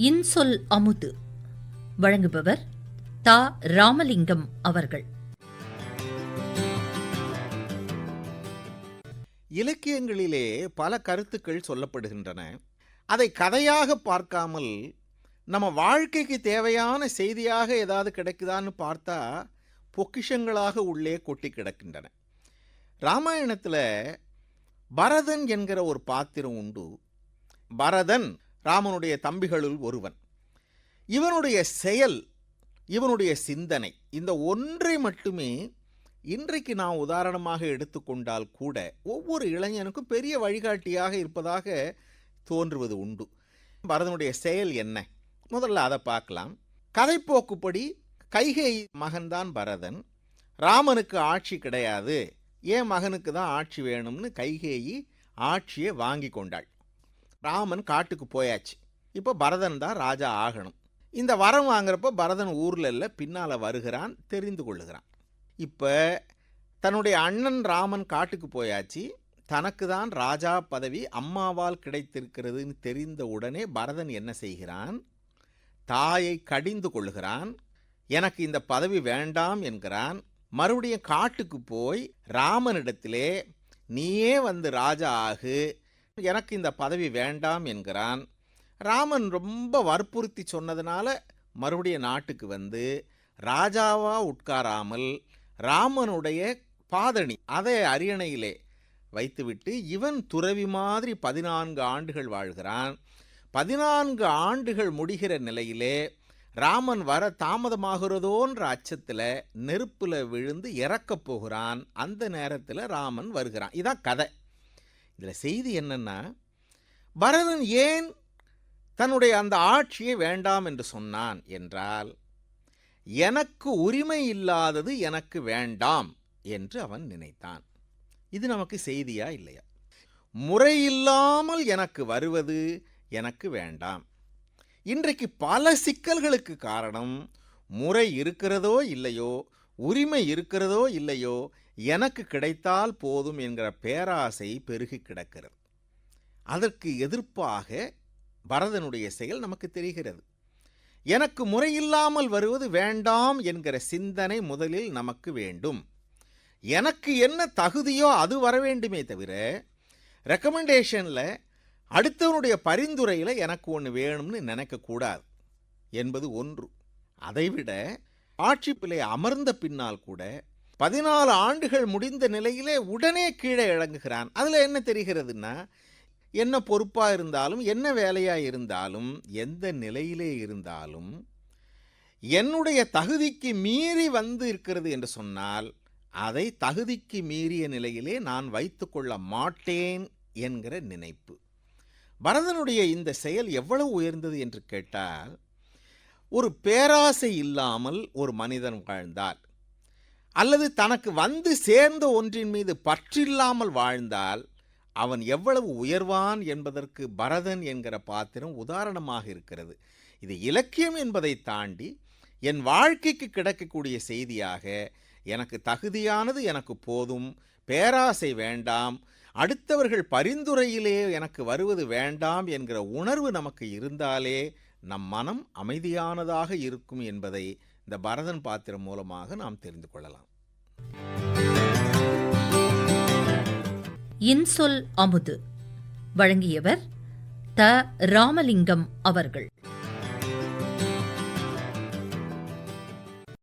இன்சொல் அமுது. வழங்குபவர் தா. ராமலிங்கம் அவர்கள். இலக்கியங்களிலே பல கருத்துக்கள் சொல்லப்படுகின்றன. அதை கதையாக பார்க்காமல் நம்ம வாழ்க்கைக்கு தேவையான செய்தியாக ஏதாவது கிடைக்குதான்னு பார்த்தா பொக்கிஷங்களாக உள்ளே கொட்டி கிடக்கின்றன. ராமாயணத்தில் பரதன் என்கிற ஒரு பாத்திரம் உண்டு. பரதன் ராமனுடைய தம்பிகளுள் ஒருவன். இவனுடைய செயல் இவனுடைய சிந்தனை இந்த ஒன்றை மட்டுமே இன்றைக்கு நாம் உதாரணமாக எடுத்துக்கொண்டால் கூட ஒவ்வொரு இளைஞனுக்கும் பெரிய வழிகாட்டியாக இருப்பதாக தோன்றுவது உண்டு. பரதனுடைய செயல் என்ன? முதல்ல அதை பார்க்கலாம். கதைப்போக்குப்படி கைகை மகன்தான் பரதன். ராமனுக்கு ஆட்சி கிடையாது. ஏன் மகனுக்கு தான் ஆட்சி வேணும்னு கைகேயி ஆட்சியை வாங்கி கொண்டாள். ராமன் காட்டுக்கு போயாச்சு. இப்போ பரதன் தான் ராஜா ஆகணும். இந்த வரம் வாங்குறப்ப பரதன் ஊரில் இல்லை பின்னால் வருகிறான் தெரிந்து கொள்ளுகிறான். இப்போ தன்னுடைய அண்ணன் ராமன் காட்டுக்கு போயாச்சு. தனக்கு தான் ராஜா பதவி அம்மாவால் கிடைத்திருக்கிறதுன்னு தெரிந்த உடனே பரதன் என்ன செய்கிறான்? தாயை கடிந்து கொள்கிறான் எனக்கு இந்த பதவி வேண்டாம் என்கிறான். மறுபடியும் காட்டுக்கு போய் ராமனிடத்திலே நீயே வந்து ராஜா ஆகு. எனக்கு இந்த பதவி வேண்டாம் என்கிறான். ராமன் ரொம்ப வற்புறுத்தி சொன்னதுனால மறுபடியும் நாட்டுக்கு வந்து ராஜாவாக உட்காராமல் ராமனுடைய பாதணி அதை அரியணையிலே வைத்துவிட்டு இவன் துறவி மாதிரி பதினான்கு ஆண்டுகள் வாழ்கிறான். பதினான்கு ஆண்டுகள் முடிகிற நிலையிலே ராமன் வர தாமதமாகிறதோன்ற அச்சத்தில் நெருப்பில் விழுந்து இறக்கப் போகிறான். அந்த நேரத்தில் ராமன் வருகிறான். இதான் கதை. இதில் செய்தி என்னென்னா பரதன் ஏன் தன்னுடைய அந்த ஆட்சியை வேண்டாம் என்று சொன்னான் என்றால் எனக்கு உரிமை இல்லாதது எனக்கு வேண்டாம் என்று அவன் நினைத்தான். இது நமக்கு செய்தியா இல்லையா? முறையில்லாமல் எனக்கு வருவது எனக்கு வேண்டாம். இன்றைக்கு பல சிக்கல்களுக்கு காரணம் முறை இருக்கிறதோ இல்லையோ உரிமை இருக்கிறதோ இல்லையோ எனக்கு கிடைத்தால் போதும் என்கிற பேராசை பெருகி கிடக்கிறது. அதற்கு எதிர்ப்பாக பரதனுடைய செயல் நமக்கு தெரிகிறது. எனக்கு முறையில்லாமல் வருவது வேண்டாம் என்கிற சிந்தனை முதலில் நமக்கு வேண்டும். எனக்கு என்ன தகுதியோ அது வர வேண்டுமே தவிர ரெக்கமெண்டேஷனில் அடுத்தவனுடைய பரிந்துரையில் எனக்கு ஒன்று வேணும்னு நினைக்கக்கூடாது என்பது ஒன்று. அதைவிட ஆட்சி பிள்ளை அமர்ந்த பின்னால் கூட பதினாலு ஆண்டுகள் முடிந்த நிலையிலே உடனே கீழே இறங்குகிறான். அதில் என்ன தெரிகிறதுன்னா என்ன பொறுப்பாக இருந்தாலும் என்ன வேலையாக இருந்தாலும் எந்த நிலையிலே இருந்தாலும் என்னுடைய தகுதிக்கு மீறி வந்து இருக்கிறது என்று சொன்னால் அதை தகுதிக்கு மீறிய நிலையிலே நான் வைத்துக்கொள்ள மாட்டேன் என்கிற நினைப்பு. பரதனுடைய இந்த செயல் எவ்வளவு உயர்ந்தது என்று கேட்டால் ஒரு பேராசை இல்லாமல் ஒரு மனிதன் வாழ்ந்தால் அல்லது தனக்கு வந்து சேர்ந்த ஒன்றின் மீது பற்றில்லாமல் வாழ்ந்தால் அவன் எவ்வளவு உயர்வான் என்பதற்கு பரதன் என்கிற பாத்திரம் உதாரணமாக இருக்கிறது. இது இலக்கியம் என்பதை தாண்டி என் வாழ்க்கைக்கு கிடைக்கக்கூடிய செய்தியாக எனக்கு தகுதியானது எனக்கு போதும் பேராசை வேண்டாம் அடுத்தவர்கள் பரிந்துரையிலே எனக்கு வருவது வேண்டாம் என்கிற உணர்வு நமக்கு இருந்தாலே நம் மனம் அமைதியானதாக இருக்கும் என்பதை இந்த பரதன் பாத்திரம் மூலமாக நாம் தெரிந்து கொள்ளலாம். இன்சொல் அமுது. வழங்கியவர் த ராமலிங்கம் அவர்கள்.